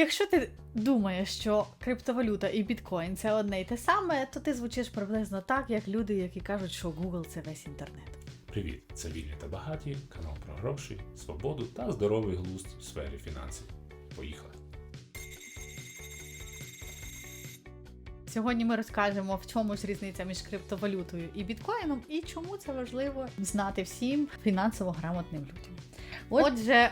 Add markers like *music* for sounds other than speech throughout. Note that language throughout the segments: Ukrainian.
Якщо ти думаєш, що криптовалюта і біткоін це одне й те саме, то ти звучиш приблизно так, як люди, які кажуть, що Google це весь інтернет. Привіт! Це вільні та багаті, канал про гроші, свободу та здоровий глузд в сфері фінансів. Поїхали! Сьогодні ми розкажемо, в чому ж різниця між криптовалютою і біткоїном, і чому це важливо знати всім фінансово грамотним людям. Отже, е,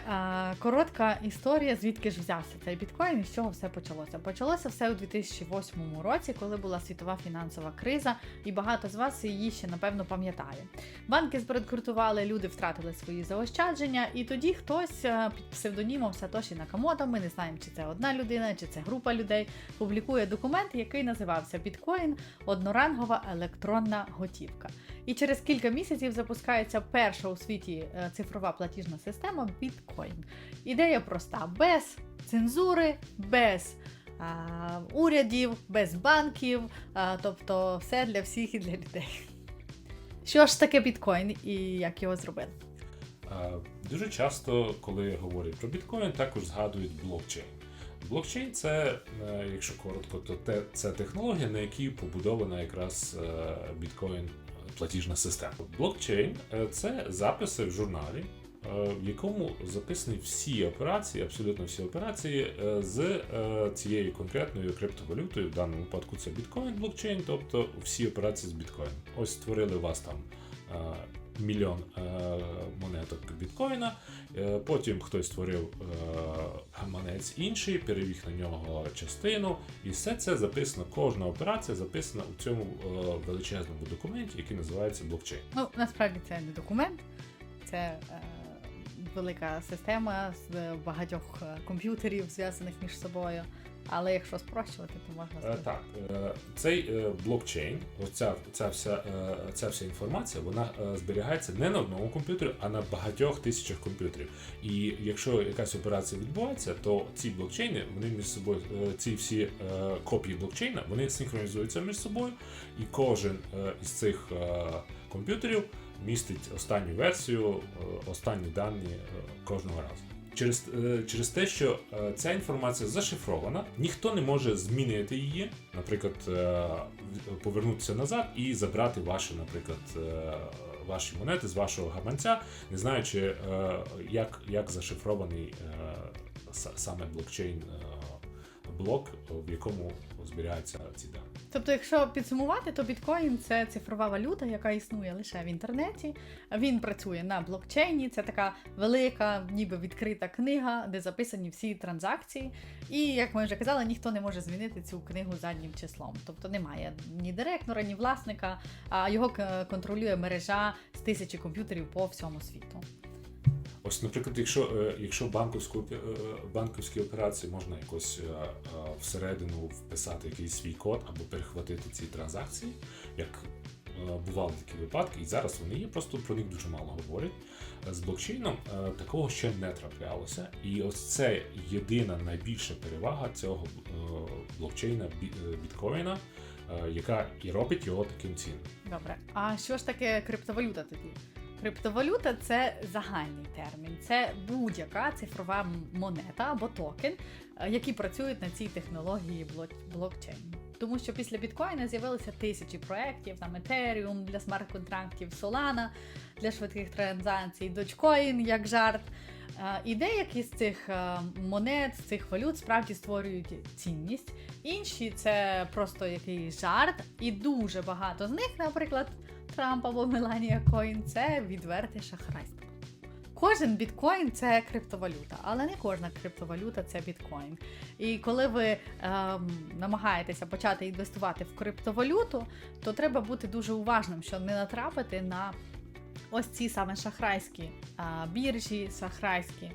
коротка історія, звідки ж взявся цей біткоін і з чого все почалося. Почалося все у 2008 році, коли була світова фінансова криза, і багато з вас її ще напевно пам'ятає. Банки збанкрутували, люди втратили свої заощадження, і тоді хтось е, під псевдонімом Сатоші Накамото, ми не знаємо, чи це одна людина, чи це група людей, публікує документ, який називався Біткоін однорангова електронна готівка. І через кілька місяців запускається перша у світі е, цифрова платіжна система Біткоін. Ідея проста: без цензури, без а, урядів, без банків, а, тобто все для всіх і для людей. Що ж таке біткоін і як його зробили? Дуже часто, коли говорять про біткоін, також згадують блокчейн. Блокчейн це, е, якщо коротко, то те, це технологія, на якій побудована якраз е, біткоін платіжна система. Блокчейн е, це записи в журналі, в якому записані всі операції, абсолютно всі операції е, з е, цією конкретною криптовалютою. В даному випадку це біткоін блокчейн, тобто всі операції з біткоїном. Ось створили у вас там. е, Мільйон е, монеток біткоїна, е, потім хтось створив е, гаманець інший, перевів на нього частину, і все це записано, кожна операція записана у цьому е, величезному документі, який називається блокчейн. Ну, насправді це не документ, це е, велика система з багатьох е, комп'ютерів, зв'язаних між собою. Але якщо спрощувати, то можна Е, сказати. Так, е, цей блокчейн, оця ця вся, ця вся інформація, вона зберігається не на одному комп'ютері, а на багатьох тисячах комп'ютерів. І якщо якась операція відбувається, то ці блокчейни, вони між собою, ці всі копії блокчейна, вони синхронізуються між собою, і кожен із цих комп'ютерів містить останню версію, е, останні дані е, кожного разу. Через, е, через те, що ця інформація зашифрована, ніхто не може змінити її, наприклад, повернутися назад і забрати ваші, наприклад, ваші монети з вашого гаманця, не знаючи, як, як зашифрований саме блокчейн блок, в якому зберігаються ці дані. Тобто, якщо підсумувати, то біткоін це цифрова валюта, яка існує лише в інтернеті. Він працює на блокчейні. Це така велика, ніби відкрита книга, де записані всі транзакції. І як ми вже казали, ніхто не може змінити цю книгу заднім числом. Тобто немає ні директора, ні власника, а його контролює мережа з тисячі комп'ютерів по всьому світу. Ось, наприклад, якщо, е, якщо банковську, опі- е, операції можна якось е, всередину вписати якийсь свій код або перехватити ці транзакції, як бували такі випадки, і зараз вони є, просто про них дуже мало говорять. З блокчейном такого ще не траплялося. І ось це єдина найбільша перевага цього блокчейна біткоїна, яка і робить його таким цінним. Добре, а що ж таке криптовалюта тоді? Криптовалюта це загальний термін, це будь-яка цифрова монета або токен, е, які працюють на цій технології блок- блокчейн. Тому що після біткоїна з'явилися тисячі проєктів, там Ethereum для смарт-контрактів, Solana для швидких транзакцій, Dogecoin як жарт. Е, І деякі з цих е, монет, з цих валют справді створюють цінність. Інші це просто якийсь жарт, і дуже багато з них, наприклад, Трамп або Меланія Коін, це відверте шахрайство. Кожен біткоін це криптовалюта, але не кожна криптовалюта це біткоін. І коли ви ем, намагаєтеся почати інвестувати в криптовалюту, то треба бути дуже уважним, щоб не натрапити на ось ці саме шахрайські а, біржі, шахрайські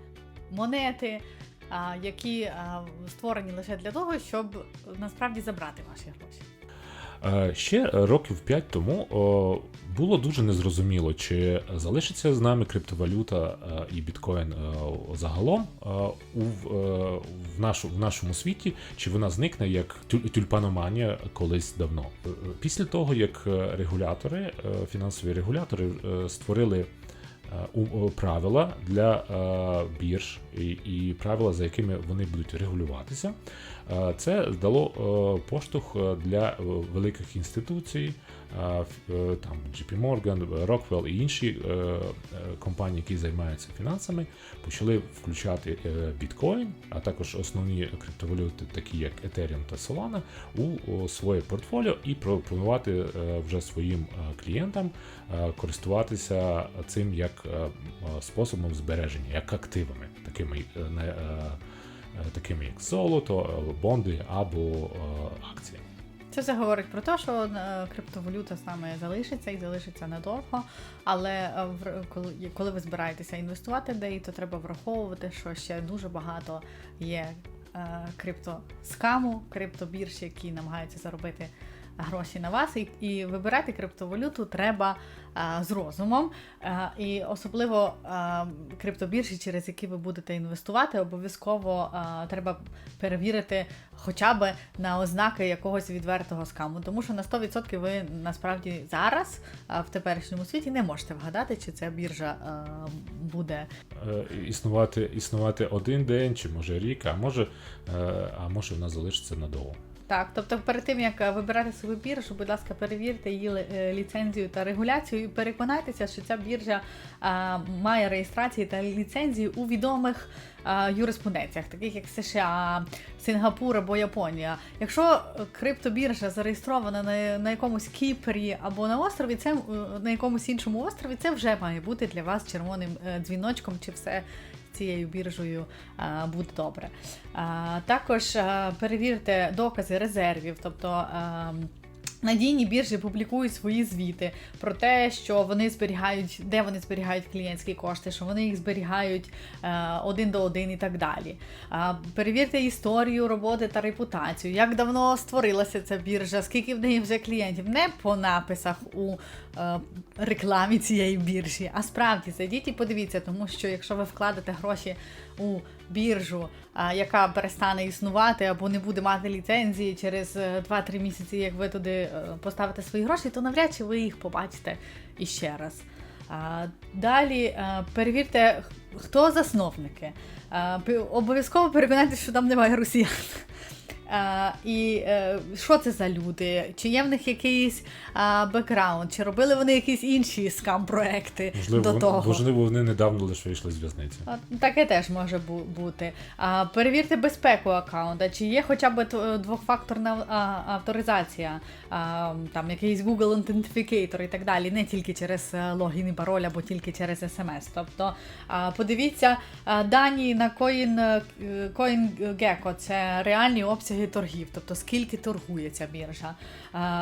монети, а, які а, створені лише для того, щоб насправді забрати ваші гроші. Е, Ще років 5 тому було дуже незрозуміло, чи залишиться з нами криптовалюта е, і біткоін е, загалом в, нашу, в нашому світі, чи вона зникне як тюль- тюльпаноманія колись давно. Після того, як регулятори, фінансові регулятори створили правила для е, бірж і, правила, за якими вони будуть регулюватися. Е, Це дало е, поштовх для великих інституцій, там JP Morgan, Rockwell і інші е, е, компанії, які займаються фінансами, почали включати е, біткоін, а також основні криптовалюти, такі як Ethereum та Solana, у своє портфоліо і пропонувати е, вже своїм е, клієнтам е, користуватися цим як е, е, способом збереження, як активами, такими, е, е, е, такими як золото, е, бонди або е, акції. Це все говорить про те, що е, криптовалюта нами залишиться і залишиться надовго. Але е, коли, ви збираєтеся інвестувати неї, то треба враховувати, що ще дуже багато є е, криптоскаму, криптобірж, які намагаються заробити гроші на вас, і, і вибирати криптовалюту треба е, з розумом. Е, і особливо е, криптобіржі, через які ви будете інвестувати, обов'язково е, треба перевірити хоча б на ознаки якогось відвертого скаму. Тому що на 100% ви насправді зараз е, в теперішньому світі не можете вгадати, чи ця біржа е, буде Існувати, існувати один день, чи може рік, а може, а може вона залишиться надовго. Так, тобто перед тим як е, вибирати свою біржу, будь ласка, перевірте її е, ліцензію та регуляцію і переконайтеся, що ця біржа а, має реєстрації та ліцензії у відомих а, юриспруденціях, таких як США, Сингапур або Японія. Якщо криптобіржа зареєстрована на, на якомусь Кіпрі або на острові, це е, на якомусь іншому острові, це вже має бути для вас червоним дзвіночком, чи все цією біржею буде добре. Також перевірте докази резервів, тобто. Надійні біржі публікують свої звіти про те, що вони зберігають, де вони зберігають клієнтські кошти, що вони їх зберігають е, один до один і так далі. Перевірте історію роботи та репутацію, як давно створилася ця біржа, скільки в неї вже клієнтів, не по написах у е, рекламі цієї біржі, а справді зайдіть і подивіться, тому що якщо ви вкладете гроші у біржу, яка перестане існувати або не буде мати ліцензії через е, 2-3 місяці, як ви туди е, поставите свої гроші, то навряд чи ви їх побачите іще раз. Далі е, перевірте, хто засновники. Обов'язково переконайтеся, що там немає росіян. А, і е, що це за люди? Чи є в них якийсь бекграунд, чи робили вони якісь інші скам-проекти до того? можливо, вони недавно лише вийшли з в'язниці. Таке теж може бу- бути. А, перевірте безпеку аккаунта, чи є хоча б двохфакторна а, авторизація, а, там якийсь Google Authenticator і так далі, не тільки через е, логін і пароль або тільки через SMS. Тобто а, подивіться а, дані на Coin, е, CoinGecko, це реальні обсяги торгів, тобто скільки торгує ця біржа.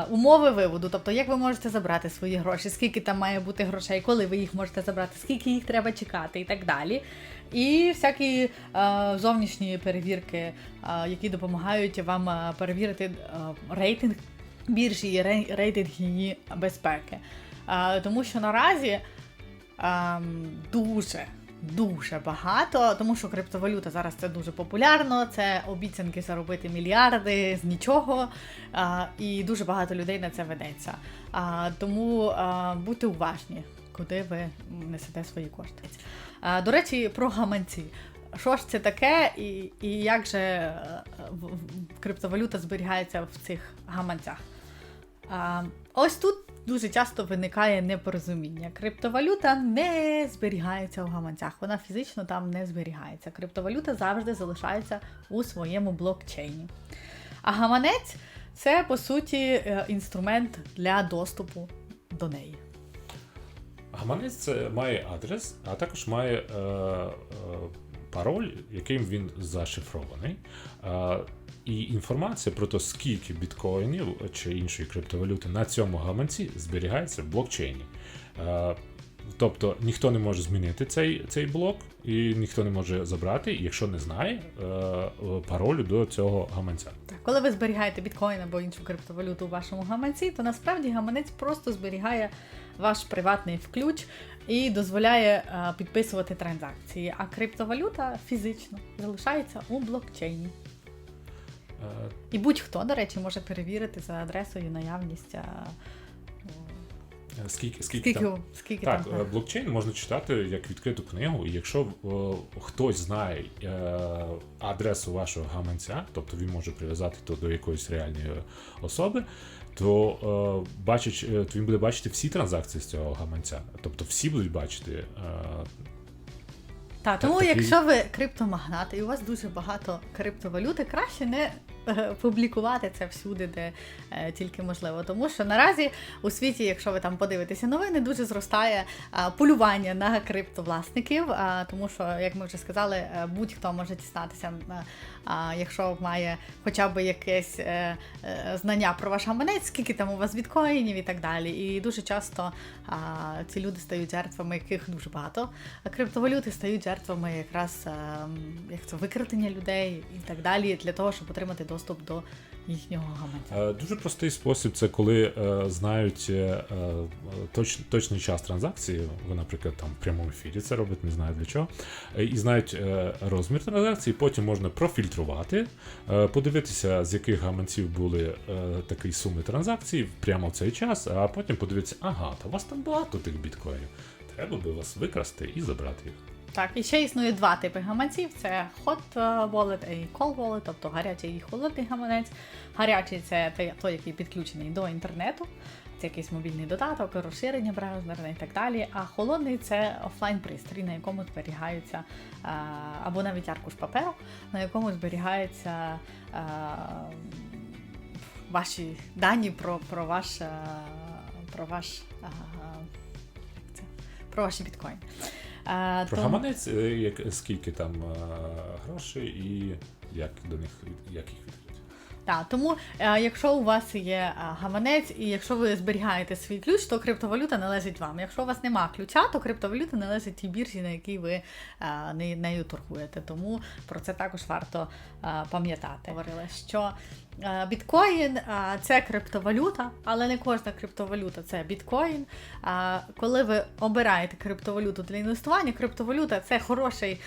Умови виводу, тобто як ви можете забрати свої гроші, скільки там має бути грошей, коли ви їх можете забрати, скільки їх треба чекати і так далі. І всякі зовнішні перевірки, які допомагають вам перевірити рейтинг біржі і рейтинг її безпеки. Тому що наразі ем, дуже. Дуже багато, тому що криптовалюта зараз це дуже популярно. Це обіцянки заробити мільярди з нічого, і дуже багато людей на це ведеться. Тому будьте уважні, куди ви несете свої кошти. До речі, про гаманці. Що ж це таке, і, і як же е, криптовалюта зберігається в цих гаманцях? А, ось тут дуже часто виникає непорозуміння. Криптовалюта не зберігається в гаманцях, вона фізично там не зберігається. Криптовалюта завжди залишається у своєму блокчейні. А гаманець це по суті е, інструмент для доступу до неї. Гаманець має адрес, а також має е, е, пароль, яким він зашифрований. І інформація про те, скільки біткоїнів чи іншої криптовалюти на цьому гаманці зберігається в блокчейні. Тобто ніхто не може змінити цей, цей блок, і ніхто не може забрати, якщо не знає е, е, паролю до цього гаманця. Коли ви зберігаєте біткоін або іншу криптовалюту у вашому гаманці, то насправді гаманець просто зберігає ваш приватний ключ і дозволяє е, підписувати транзакції. А криптовалюта фізично залишається у блокчейні. Е, І будь-хто, до речі, може перевірити за адресою наявність Е, Скільки, скільки, Скільки, там? скільки Так, там? е, блокчейн можна читати як відкриту книгу, і якщо е, хтось знає е, адресу вашого гаманця, тобто він може прив'язати то до якоїсь реальної особи, то, е, бачить, е, то він буде бачити всі транзакції з цього гаманця. Тобто всі будуть бачити. Е, Так, тому такий- якщо ви криптомагнат і у вас дуже багато криптовалюти, краще не е, *laughs* публікувати це всюди, де е, тільки можливо. Тому що наразі у світі, якщо ви там подивитеся новини, дуже зростає полювання на криптовласників. Тому що, як ми вже сказали, е, будь-хто може дістатися, е, якщо має хоча б якесь е, е, знання про ваш гаманець, скільки там у вас біткоїнів і так далі. І дуже часто ці люди стають жертвами, яких дуже багато. Криптовалюти стають жертвами якраз ем, як це викрадення людей і так далі, для того, щоб отримати доступ до їхнього гаманця. Е, Дуже простий спосіб це коли е, знають е, е, точ, точний час транзакції. Ви, наприклад, там в прямому ефірі це робить, не знаю для чого. Е, І знають е, розмір транзакції, потім можна профільтрувати, е, подивитися, з яких гаманців були е, такі суми транзакцій прямо в цей час, а потім подивитися, ага, та у вас там багато тих біткоїнів. Треба би вас викрасти і забрати їх. Так, і ще існує два типи гаманців: це hot е, wallet і cold wallet, тобто гарячий і холодний гаманець. Гарячий це той, який підключений до інтернету. Це якийсь мобільний додаток, розширення браузера і так далі. А холодний це офлайн пристрій, на якому зберігаються е, або навіть аркуш паперу, на якому зберігаються е, ваші дані про, про ваш про ваш про ваші біткоїни. Е, Про гаманець, е, як, скільки там е, грошей і як до них як їх. Так, тому е, якщо у вас є е, гаманець, і якщо ви зберігаєте свій ключ, то криптовалюта належить вам. Якщо у вас нема ключа, то криптовалюта належить тій біржі, на якій ви е, не- нею торгуєте. Тому про це також варто е, пам'ятати. Говорила, що біткоін е, це криптовалюта, але не кожна криптовалюта це біткоін. Коли ви обираєте криптовалюту для інвестування, криптовалюта це хороший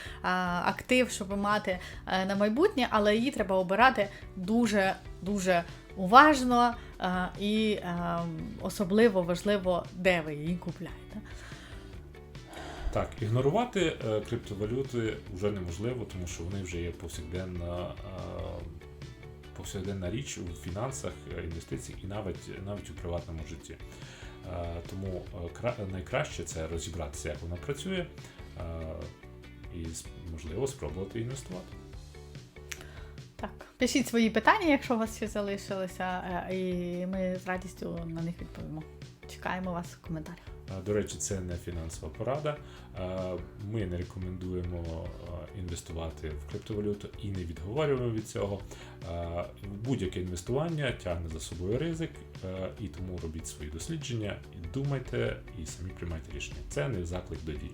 актив, щоб мати е, на майбутнє, але її треба обирати дуже дуже уважно і е, особливо важливо, де ви її купляєте. Так, ігнорувати е, криптовалюти вже неможливо, тому що вони вже є повсякденна, е, повсякденна річ у фінансах, е, інвестиціях і навіть, навіть у приватному житті. Е, тому е, найкраще це розібратися, як вона працює, і можливо спробувати інвестувати. Так, пишіть свої питання, якщо у вас ще залишилися, і ми з радістю на них відповімо. Чекаємо вас в коментарях. До речі, це не фінансова порада. Ми не рекомендуємо інвестувати в криптовалюту і не відговорюємо від цього. Будь-яке інвестування тягне за собою ризик, і тому робіть свої дослідження, і думайте і самі приймайте рішення. Це не заклик до дій.